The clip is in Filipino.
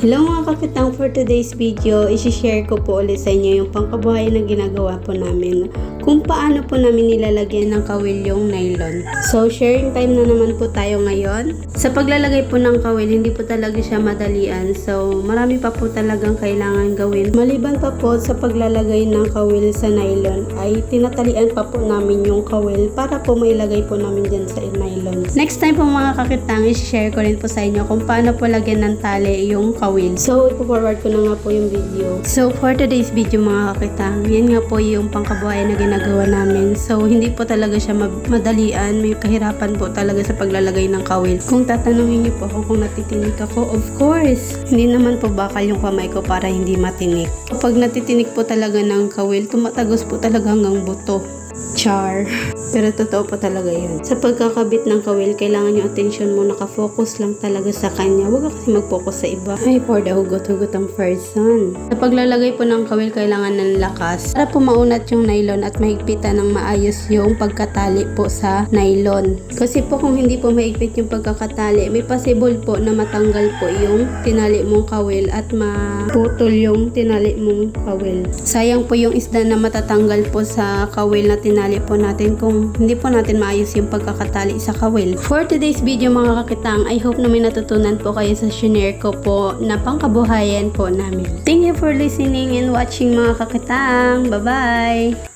Hello mga kakitang for today's video, isi-share ko po ulit sa inyo yung pangkabuhayan na ginagawa po namin kung paano po namin nilalagyan ng kawil yung nylon. So sharing time na naman po tayo ngayon. Sa paglalagay po ng kawil, hindi po talaga siya madalian. So marami pa po talagang kailangan gawin. Maliban pa po sa paglalagay ng kawil sa nylon, ay tinatalian pa po namin yung kawil para po mailagay po namin dyan sa nylon. Next time po mga kakitang, isi-share ko rin po sa inyo kung paano po lagyan ng tali yung kawil. So, ipo-forward ko na nga po yung video. So, for today's video mga kakitang, yan nga po yung pangkabuhay na ginagawa namin. So, hindi po talaga siya ma- madalian. May kahirapan po talaga sa paglalagay ng kawil. Kung tatanungin niyo po ako kung natitinig ako, of course. Hindi naman po bakal yung kamay ko para hindi matinik. Kapag natitinik po talaga ng kawil, tumatagos po talaga hanggang buto. Char. Pero totoo po talaga yun. Sa pagkakabit ng kawil, kailangan yung attention mo nakafocus lang talaga sa kanya. Huwag ka kasi mag-focus sa iba. Ay, for the hugot-hugot ang person. Sa paglalagay po ng kawil, kailangan ng lakas. Para po maunat yung nylon at mahigpitan ng maayos yung pagkatali po sa nylon. Kasi po kung hindi po mahigpit yung pagkakatali, may possible po na matanggal po yung tinali mong kawil at maputol yung tinali mong kawil. Sayang po yung isda na matatanggal po sa kawil na tinali po natin kung hindi po natin maayos yung pagkakatali sa kawil. For today's video mga kakitang, I hope na may natutunan po kayo sa shinare ko po na pangkabuhayan po namin. Thank you for listening and watching mga kakitang. Bye-bye!